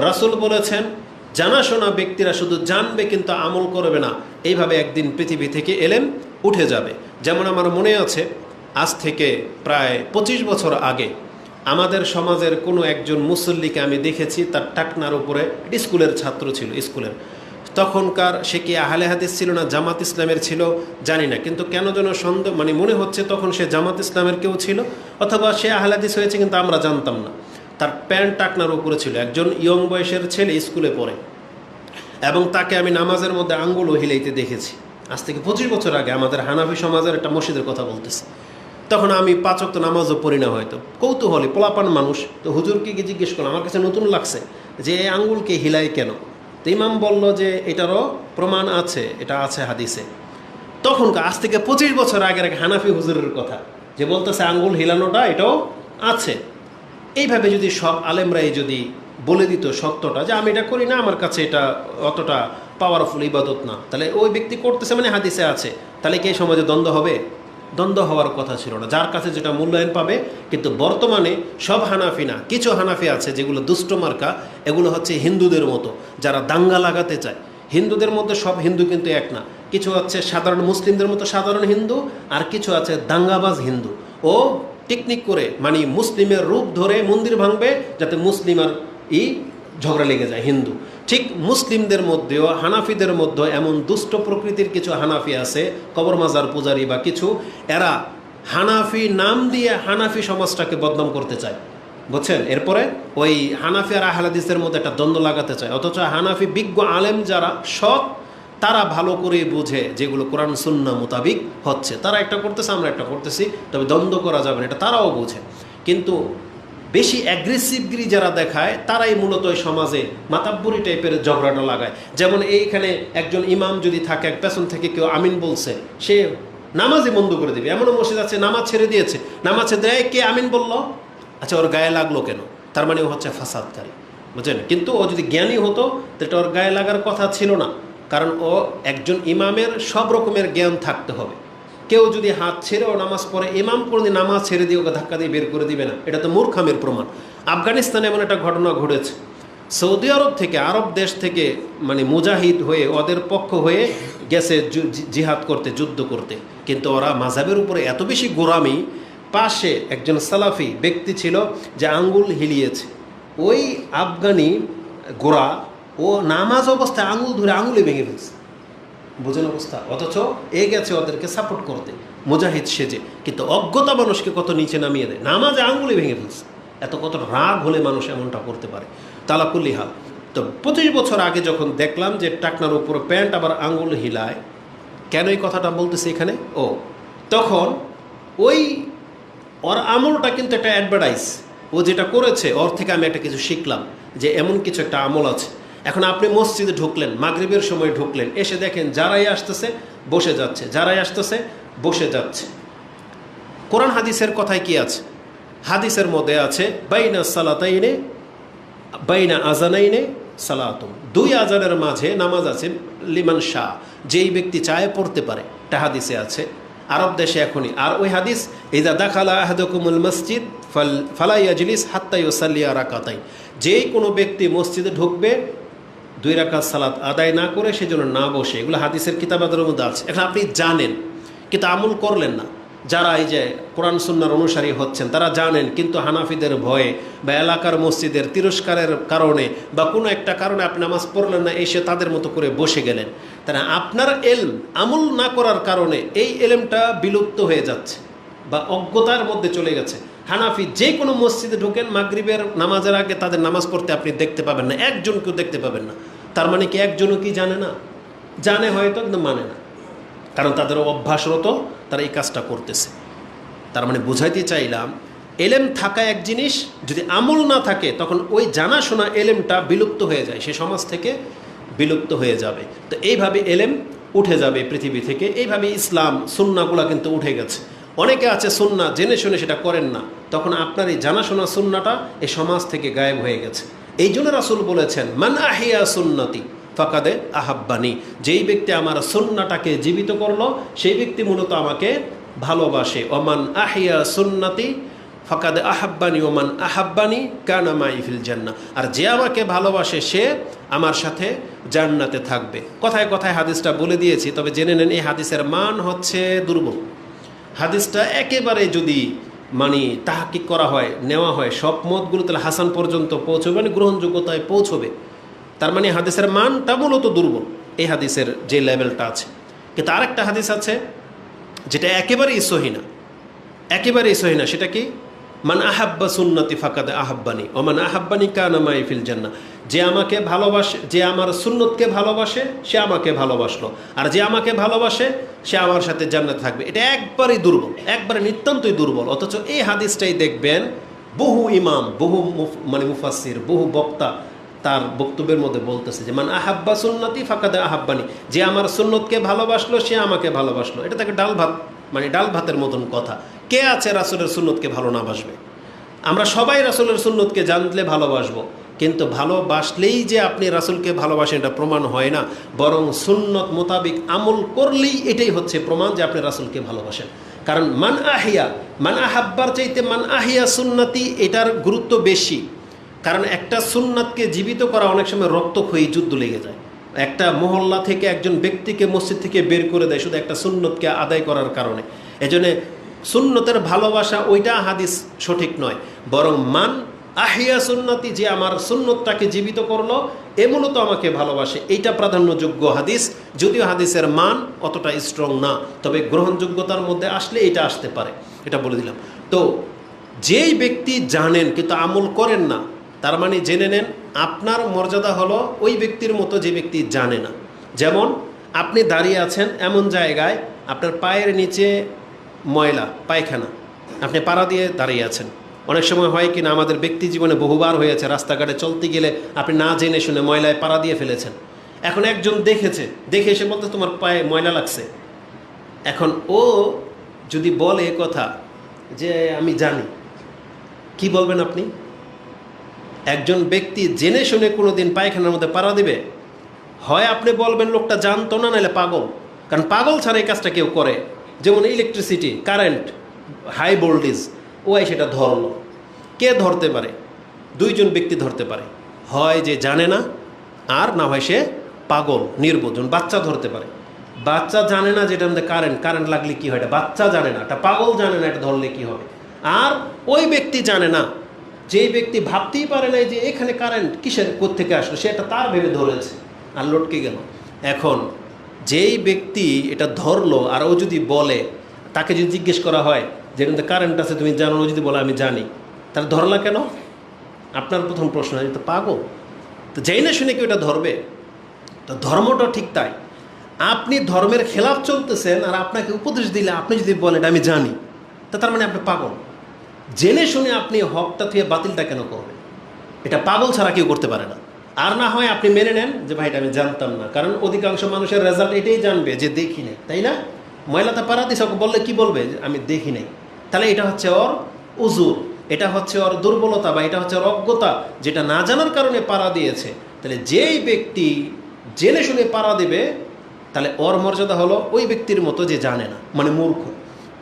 রাসুল বলেছেন, জানাশোনা ব্যক্তিরা শুধু জানবে কিন্তু আমল করবে না। এইভাবে একদিন পৃথিবী থেকে এলেম উঠে যাবে। যেমন আমার মনে আছে, আজ থেকে প্রায় পঁচিশ বছর আগে আমাদের সমাজের কোনো একজন মুসল্লিকে আমি দেখেছি, তার টাকনার উপরে স্কুলের ছাত্র ছিল, স্কুলের। তখনকার সে কি আহলে হাদিস ছিল না, জামাত ইসলামের ছিল? জানি না। কিন্তু কেন যেন সন্দেহ মানে মনে হচ্ছে তখন সে জামাত ইসলামের কেউ ছিল? অথবা সে আহলে হাদিস হয়েছে কিন্তু আমরা জানতাম না। তার প্যান্ট টাকনার উপরে ছিল। একজন ইয়ং বয়সের ছেলে স্কুলে পড়ে। এবং তাকে আমি নামাজের মধ্যে আঙ্গুলও হিলাইতে দেখেছি। আজ থেকে পঁচিশ বছর আগে আমাদের হানাফি সমাজের একটা মসজিদের কথা বলতেছি। তখন আমি পাঁচক তো নামাজও পড়ি না হয়তো। কৌতূহলী, পোলাপান মানুষ। তো হুজুরকে গিয়ে জিজ্ঞেস করলাম আমার কাছে নতুন লাগছে যে এই আঙ্গুলকে হিলাই কেন? তো ইমাম বলল যে এটারও প্রমাণ আছে, এটা আছে হাদিসে। তখন আজ থেকে পঁচিশ বছর আগের এক হানাফি হুজুরের কথা যে বলতেছে আঙ্গুল হিলানোটা এটাও আছে। এইভাবে যদি সব আলেমরাই যদি বলে দিত সত্যটা যে আমি এটা করি না, আমার কাছে এটা অতটা পাওয়ারফুল ইবাদত না। তাহলে ওই ব্যক্তি করতেছে মানে হাদিসে আছে। তাহলে কি সমাজে দ্বন্দ্ব হবে? দ্বন্দ্ব হওয়ার কথা ছিল না। যার কাছে যেটা মূল্যায়ন পাবে, কিন্তু বর্তমানে সব হানাফি না, কিছু হানাফি আছে যেগুলো দুষ্ট মার্কা, এগুলো হচ্ছে হিন্দুদের মতো, যারা দাঙ্গা লাগাতে চায়। হিন্দুদের মধ্যে সব হিন্দু কিন্তু এক না। কিছু আছে সাধারণ মুসলিমদের মতো সাধারণ হিন্দু, আর কিছু আছে দাঙ্গাবাজ হিন্দু। ও টেকনিক করে মানে মুসলিমের রূপ ধরে মন্দির ভাঙবে যাতে মুসলিম আর ই ঝগড়া লেগে যায়, হিন্দু। ঠিক মুসলিমদের মধ্যেও, হানাফিদের মধ্যে এমন দুষ্ট প্রকৃতির কিছু হানাফি আছে, কবর মাজার পূজারি বা কিছু, এরা হানাফি নাম দিয়ে হানাফি সমাজটাকে বদনাম করতে চায়। বুঝছেন? এরপরে ওই হানাফি আর আহলাদিসের মধ্যে একটা দ্বন্দ্ব লাগাতে চায়। অথচ হানাফি বিজ্ঞ আলেম যারা, সৎ তারা ভালো করে বোঝে যেগুলো কোরআন সুন্না মোতাবিক হচ্ছে। তারা একটা করতেছে, আমরা একটা করতেছি, তবে দ্বন্দ্ব করা যাবে না, এটা তারাও বোঝে। কিন্তু বেশি অ্যাগ্রেসিভগিরি যারা দেখায়, তারাই মূলত ওই সমাজে মাতাব্বরি টাইপের ঝগড়াটা লাগায়। যেমন এইখানে একজন ইমাম যদি থাকে, এক পেছন থেকে কেউ আমিন বলছে, সে নামাজই বন্ধ করে দেবে। এমনও মসজিদ আছে, নামাজ ছেড়ে দিয়েছে। নামাজ ছেড়ে দেয় কে আমিন বলল? আচ্ছা ওর গায়ে লাগল কেন? তার মানে ও হচ্ছে ফাসাদকারী। বুঝলেন? কিন্তু ও যদি জ্ঞানী হতো তো ওর গায়ে লাগার কথা ছিল না। কারণ ও একজন ইমামের সব রকমের জ্ঞান থাকতে হবে। কেউ যদি হাত ছেড়ে ও নামাজ পড়ে, ইমাম কোনোদিন নামাজ ছেড়ে দিয়ে ওকে ধাক্কা দিয়ে বের করে দিবে না। এটা তো মূর্খামের প্রমাণ। আফগানিস্তানে এমন একটা ঘটনা ঘটেছে। সৌদি আরব থেকে, আরব দেশ থেকে মানে মুজাহিদ হয়ে, ওদের পক্ষ হয়ে গেছে জিহাদ করতে, যুদ্ধ করতে। কিন্তু ওরা মাঝাবের উপরে এত বেশি গোরামি পাশে একজন সালাফি ব্যক্তি ছিল যে আঙ্গুল হিলিয়েছে। ওই আফগানি গোড়া ও নামাজ অবস্থায় আঙুল ধরে আঙুলে ভেঙে ফেলছে। বোঝেন অবস্থা? অথচ এ গেছে ওদেরকে সাপোর্ট করতে। মুজাহিদ সেজে। কিন্তু অজ্ঞতা মানুষকে কত নিচে নামিয়ে দেয়? নামাজে আঙ্গুলে ভেঙে ফেলছে। এত কত রাগ হলে মানুষ এমনটা করতে পারে। তালাকুল্লি হাল। তো পঁচিশ বছর আগে যখন দেখলাম যে টাকনার উপর প্যান্ট আবার আঙুল হিলায়, কেন এই কথাটা বলতেছে এখানে? ও, তখন ওই ওর আমলটা কিন্তু একটা অ্যাডভার্টাইজ ও যেটা করেছে, ওর থেকে আমি একটা কিছু শিখলাম যে এমন কিছু একটা আমল আছে। এখন আপনি মসজিদে ঢুকলেন, মাগরিবের সময় ঢুকলেন, এসে দেখেন যারাই আসতেছে, বসে যাচ্ছে। যারাই আসতেছে, বসে যাচ্ছে। কোরআন হাদিসের কথায় কি আছে? হাদিসের মধ্যে আছে, বাইনা সালাতাইনে, বাইনা আজানাইনে সালাতুম। দুই আজানের মাঝে নামাজ আছে, লিমান শাহ। যেই ব্যক্তি চায় পড়তে পারে। তা হাদিসে আছে, আরব দেশে এখনই। আর ওই হাদিস, ইদা দাখালা আহাদকুমুল মসজিদ, ফাল ফালাই আজলিস হাত্তাই ওসাল্লিয়া রাকাতাই যেই কোনো ব্যক্তি মসজিদে ঢুকবে দুই রাকাত সালাত আদায় না করে সেজন্য না বসে, এগুলো হাদিসের কিতাবাদের মধ্যে আছে। এখন আপনি জানেন, কিন্তু আমল করলেন না। যারা এই যে কোরআন সুন্নার অনুসারী হচ্ছেন, তারা জানেন, কিন্তু হানাফিদের ভয়ে বা এলাকার মসজিদের তিরস্কারের কারণে বা কোনো একটা কারণে আপনি নামাজ পড়লেন না, এসে তাদের মতো করে বসে গেলেন। তাই আপনার এলম, আমল না করার কারণে এই এলমটা বিলুপ্ত হয়ে যাচ্ছে বা অজ্ঞতার মধ্যে চলে গেছে। হানাফি যে কোনো মসজিদে ঢোকেন, মাগরিবের নামাজের আগে তাদের নামাজ পড়তে আপনি দেখতে পাবেন না, একজনকেও দেখতে পাবেন না। তার মানে কি একজনও কি জানে না? জানে হয়তো, কিন্তু মানে না। কারণ তাদের অভ্যাসরত, তারা এই কাজটা করতেছে। তার মানে বুঝাইতে চাইলাম, এলেম থাকা এক জিনিস, যদি আমল না থাকে, তখন ওই জানাশোনা এলেমটা বিলুপ্ত হয়ে যায়। সে সমাজ থেকে বিলুপ্ত হয়ে যাবে। তো এইভাবে এলেম উঠে যাবে পৃথিবী থেকে। এইভাবে ইসলাম, সুন্নাগুলা কিন্তু উঠে গেছে। অনেকে আছে সুন্না, জেনে শুনে সেটা করেন না। তখন আপনার এই জানাশোনা, সুন্নাটা এই সমাজ থেকে গায়েব হয়ে গেছে। এই জন্য রাসুল বলেছেন, মান আহিয়া সুন্নতি, ফাকাদে আহাব্বানি। যেই ব্যক্তি আমার সুন্নাটাকে জীবিত করল, সেই ব্যক্তি মূলত আমাকে ভালোবাসে। ওমান আহিয়া সুন্নাতি, ফাকাদ আহাব্বানি, ওমান আহাব্বানি কানা মাইফিল জান্না আর যে আমাকে ভালোবাসে, সে আমার সাথে জান্নাতে থাকবে। কথায় কথায় হাদিসটা বলে দিয়েছি, তবে জেনে নেন এই হাদিসের মান হচ্ছে দুর্বল। হাদিসটা একেবারে যদি মানে তাহাকিক করা হয়, নেওয়া হয়, সব মতগুলো তাহলে হাসান পর্যন্ত পৌঁছবে মানে গ্রহণযোগ্যতায় পৌঁছবে। তার মানে হাদিসের মানটা মূলত দুর্বল, এই হাদিসের যে লেভেলটা আছে। কিন্তু আরেকটা হাদিস আছে, যেটা একেবারেই সহিনা একেবারেই সহিনা সেটা কি? মান আহাব্বা সুন্নতি ফাকাদে আহাব্বানি, ও মান আহাব্বানি কানা মাইফিল জান্না যে আমাকে ভালোবাসে, যে আমার সুন্নতকে ভালোবাসে, সে আমাকে ভালোবাসলো, আর যে আমাকে ভালোবাসে, সে আমার সাথে জান্নাত থাকবে এটা একবারেই দুর্বল, একবারে নিতান্তই দুর্বল, অথচ এই হাদিসটাই দেখবেন বহু ইমাম, বহু মানে মুফাসির বহু বক্তা তার বক্তব্যের মধ্যে বলতেছে যে, মান আহাব্বা সুন্নতি ফাঁকাদে আহাব্বানি, যে আমার সুন্নতকে ভালোবাসলো, সে আমাকে ভালোবাসলো এটা তাকে ডাল ভাত মানে ডাল ভাতের মতন কথা। কে আছে রাসুলের সুন্নতকে ভালো না বাসবে? আমরা সবাই রাসুলের সুন্নতকে জানলে ভালোবাসবো, কিন্তু ভালোবাসলেই যে আপনি রাসুলকে ভালোবাসেন এটা প্রমাণ হয় না। বরং সুন্নত মোতাবিক আমল করলেই এটাই হচ্ছে প্রমাণ যে আপনি রাসুলকে ভালোবাসেন। কারণ মান আহিয়া, মান আহাব্বার চাইতে মান আহিয়া সুন্নতি এটার গুরুত্ব বেশি। কারণ একটা সুন্নাতকে জীবিত করা অনেক সময় রক্তক্ষয়ী যুদ্ধ লেগে যায়। একটা মহল্লা থেকে একজন ব্যক্তিকে মসজিদ থেকে বের করে দেয় শুধু একটা সুন্নতকে আদায় করার কারণে। এজন্য সুন্নতের ভালোবাসা ওইটা হাদিস সঠিক নয়। বরং মান আহিয়া সুন্নতি যে আমার সুন্নতটাকে জীবিত করল, এ মূলত আমাকে ভালোবাসে। এইটা প্রাধান্যযোগ্য হাদিস। যদিও হাদিসের মান অতটা স্ট্রং না, তবে গ্রহণযোগ্যতার মধ্যে আসলে এটা আসতে পারে। এটা বলে দিলাম। তো যেই ব্যক্তি জানেন, কিন্তু আমল করেন না, তার মানে জেনে নেন, আপনার মর্যাদা হলো ওই ব্যক্তির মতো যে ব্যক্তি জানে না। যেমন আপনি দাঁড়িয়ে আছেন এমন জায়গায়, আপনার পায়ের নিচে ময়লা, পায়খানা। আপনি পাড়া দিয়ে দাঁড়িয়ে আছেন। অনেক সময় হয় কিনা আমাদের ব্যক্তি জীবনে বহুবার হয়েছে রাস্তাঘাটে চলতে গেলে আপনি না জেনে শুনে ময়লায় পাড়া দিয়ে ফেলেছেন। এখন একজন দেখেছে, দেখে এসে বলতে তোমার পায়ে ময়লা লাগছে। এখন ও যদি বলে কথা যে আমি জানি, কি বলবেন আপনি? একজন ব্যক্তি জেনে শুনে কোনো দিন পায়খানার মধ্যে পাড়া দিবে? হয় আপনি বলবেন লোকটা জানতো না, নাহলে পাগল। কারণ পাগল ছাড়া এই কাজটা কেউ করে। যেমন ইলেকট্রিসিটি কারেন্ট হাই ভোল্টেজ ওয়াই সেটা ধরলো। কে ধরতে পারে? দুইজন ব্যক্তি ধরতে পারে। হয় যে জানে না, আর না হয় সে পাগল নির্বোধন বাচ্চা ধরতে পারে। বাচ্চা জানে না যেটা মধ্যে কারেন্ট কারেন্ট লাগলে কি হয়? এটা বাচ্চা জানে না, এটা পাগল জানে না, এটা ধরলে কি হবে? আর ওই ব্যক্তি জানে না, যেই ব্যক্তি ভাবতেই পারে না যে এখানে কারেন্ট কিসের থেকে আসলো সে এটা তার ভেবে ধরেছে, আর লটকে গেল। এখন যেই ব্যক্তি এটা ধরলো আর ও যদি বলে, তাকে যদি জিজ্ঞেস করা হয় যে, এখানে কারেন্ট আছে, তুমি জানো ও যদি বলে, আমি জানি। তাহলে ধরলা কেন? আপনার প্রথম প্রশ্ন আমি তো পাগল। তো যাই না শুনে কি ওটা ধরবে? তো ধর্মটা ঠিক তাই। আপনি ধর্মের খেলাফ চলতেছেন আর আপনাকে উপদেশ দিলে আপনি যদি বলেন, আমি জানি, তা তার মানে আপনি পাগল। জেনে শুনে আপনি হকটা থেকে বাতিলটা কেন করবেন? এটা পাগল ছাড়া কেউ করতে পারে না। আর না হয় আপনি মেনে নেন যে ভাই এটা আমি জানতাম না। কারণ অধিকাংশ মানুষের রেজাল্ট এটাই জানবে যে দেখি নাই, তাই না? ময়লাতে পারা দিস বললে কি বলবে? আমি দেখি নাই। তাহলে এটা হচ্ছে ওর উজুর, এটা হচ্ছে ওর দুর্বলতা বা এটা হচ্ছে ওর অজ্ঞতা যেটা না জানার কারণে পাড়া দিয়েছে। তাহলে যেই ব্যক্তি জেনে শুনে পাড়া দেবে, তাহলে ওর মর্যাদা হলো ওই ব্যক্তির মতো যে জানে না মানে মূর্খ।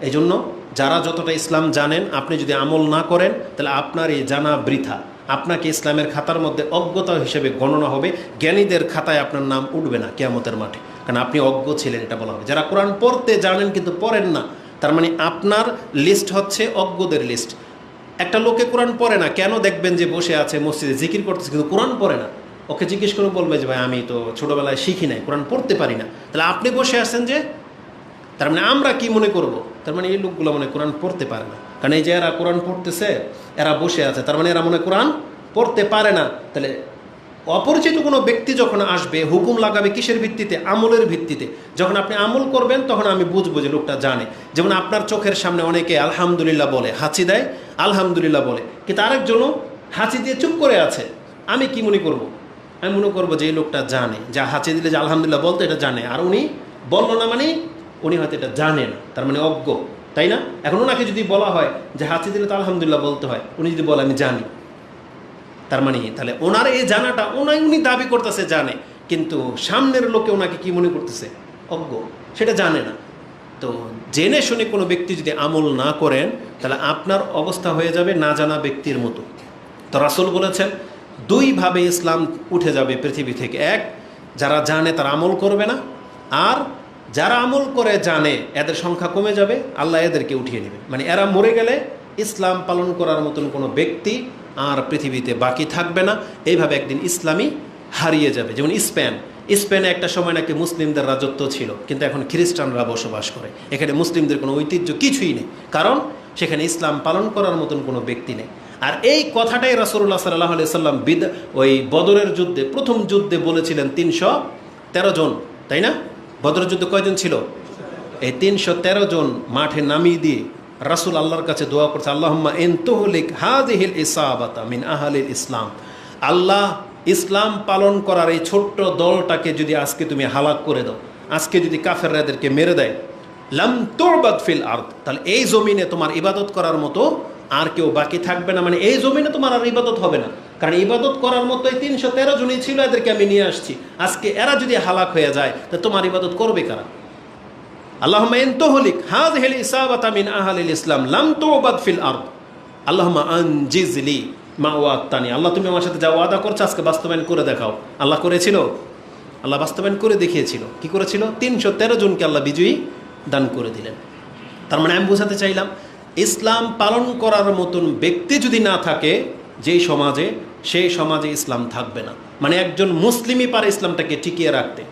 এই জন্য যারা যতটা ইসলাম জানেন, আপনি যদি আমল না করেন, তাহলে আপনার এই জানা বৃথা। আপনাকে ইসলামের খাতার মধ্যে অজ্ঞতা হিসেবে গণনা হবে, জ্ঞানীদের খাতায় আপনার নাম উঠবে না কেয়ামতের মাঠে। কারণ আপনি অজ্ঞ ছিলেন, এটা বলা হবে। যারা কোরআন পড়তে জানেন কিন্তু পড়েন না, তার মানে আপনার লিস্ট হচ্ছে অজ্ঞদের লিস্ট একটা লোকে কোরআন পড়ে না, কেন দেখবেন যে বসে আছে মসজিদে জিকির করতেছে, কিন্তু কোরআন পড়ে না? ওকে জিজ্ঞেস করে বলবে যে, ভাই, আমি তো ছোটোবেলায় শিখি নাই, কোরআন পড়তে পারি না। তাহলে আপনি বসে আছেন যে তার মানে আমরা কি মনে করব? তার মানে এই লোকগুলো মনে কোরআন পড়তে পারে না। কারণ এই যে এরা কোরআন পড়তেছে, এরা বসে আছে, তার মানে এরা মনে কোরআন পড়তে পারে না। তাহলে অপরিচিত কোনো ব্যক্তি যখন আসবে, হুকুম লাগাবে কিসের ভিত্তিতে? আমলের ভিত্তিতে। যখন আপনি আমল করবেন, তখন আমি বুঝব যে লোকটা জানে। যেমন আপনার চোখের সামনে অনেকে আলহামদুলিল্লাহ বলে, হাঁচি দেয়, আলহামদুলিল্লাহ বলে। কিন্তু আরেকজনও হাঁচি দিয়ে চুপ করে আছে। আমি কি মনে করব। আমি মনে করব যে এই লোকটা জানে। যা হাঁচি দিলে যে আলহামদুলিল্লাহ বলতো, এটা জানে। আর উনি বলল না মানে উনি হয়তো এটা জানেন, তার মানে অজ্ঞ, তাই না? এখন ওনাকে যদি বলা হয় যে হাঁচি দিলে তো আলহামদুলিল্লাহ বলতে হয়, উনি যদি বলে আমি জানি, তার মানে তাহলে ওনার এই জানাটা ওনাই উনি দাবি করতেছে জানে, কিন্তু সামনের লোকে ওনাকে কি মনে করতেছে? অজ্ঞ, সেটা জানে না। তো জেনে শুনে কোনো ব্যক্তি যদি আমল না করেন, তাহলে আপনার অবস্থা হয়ে যাবে না জানা ব্যক্তির মতো। তো রাসুল বলেছেন, দুইভাবে ইসলাম উঠে যাবে পৃথিবী থেকে। এক, যারা জানে তারা আমল করবে না, আর যারা আমল করে জানে, এদের সংখ্যা কমে যাবে, আল্লাহ এদেরকে উঠিয়ে নেবে। মানে এরা মরে গেলে ইসলাম পালন করার মতন কোনো ব্যক্তি আর পৃথিবীতে বাকি থাকবে না। এইভাবে একদিন ইসলামই হারিয়ে যাবে। যেমন স্পেন। স্পেনে একটা সময় নাকি মুসলিমদের রাজত্ব ছিল, কিন্তু এখন খ্রিস্টানরা বসবাস করে। এখানে মুসলিমদের কোনো ঐতিহ্য কিছুই নেই, কারণ সেখানে ইসলাম পালন করার মতন কোনো ব্যক্তি নেই। আর এই কথাটাই রাসুল্লাহ সাল্লাহ আলি সাল্লাম বিদ ওই বদরের যুদ্ধে, প্রথম যুদ্ধে বলেছিলেন তিনশো তেরো জন, তাই না? বদরের যুদ্ধে কয়জন ছিল? এই তিনশো তেরো জন মাঠে নামিয়ে দিয়ে রাসুল আল্লাহর কাছে দোয়া করছে, আল্লাহম্মা এন্তহলিক হাদিহিল ইসাবাতা মিন আহালিল ইসলাম। আল্লাহ ইসলাম পালন করার এই ছোট্ট দলটাকে যদি আজকে তুমি হালাক করে দাও, আজকে যদি কাফেররা এদেরকে মেরে দেয়, লাম তোরবাদ ফিল আর্থ তাহলে এই জমিনে তোমার ইবাদত করার মতো আর কেউ বাকি থাকবে না। মানে এই জমিনে তোমার আর ইবাদত হবে না। কারণ ইবাদত করার মতো তিনশো তেরো জনই ছিল এদেরকে আমি নিয়ে আসছি। আজকে এরা যদি হালাক হয়ে যায়, তা তোমার ইবাদত করবে কারা? আল্লাহমা এন্তহলিক হাজ হেল ইসাবাত মিন আহালিল ইসলাম, লাম তোবাদ ফিল আর্দ। আল্লাহমা আনজিজলি মা ওয়াক্তানি আল্লাহ, তুমি আমার সাথে যা ওয়াদা করছ আজকে বাস্তবায়ন করে দেখাও। আল্লাহ করেছিল? আল্লাহ বাস্তবায়ন করে দেখিয়েছিল। কি করেছিল? তিনশো তেরো জনকে আল্লাহ বিজয়ী দান করে দিলেন। তার মানে আমি বোঝাতে চাইলাম, ইসলাম পালন করার মতন ব্যক্তি যদি না থাকে যেই সমাজে সেই সমাজে ইসলাম থাকবে না। মানে একজন মুসলিমই পারে ইসলামটাকে টিকিয়ে রাখতে।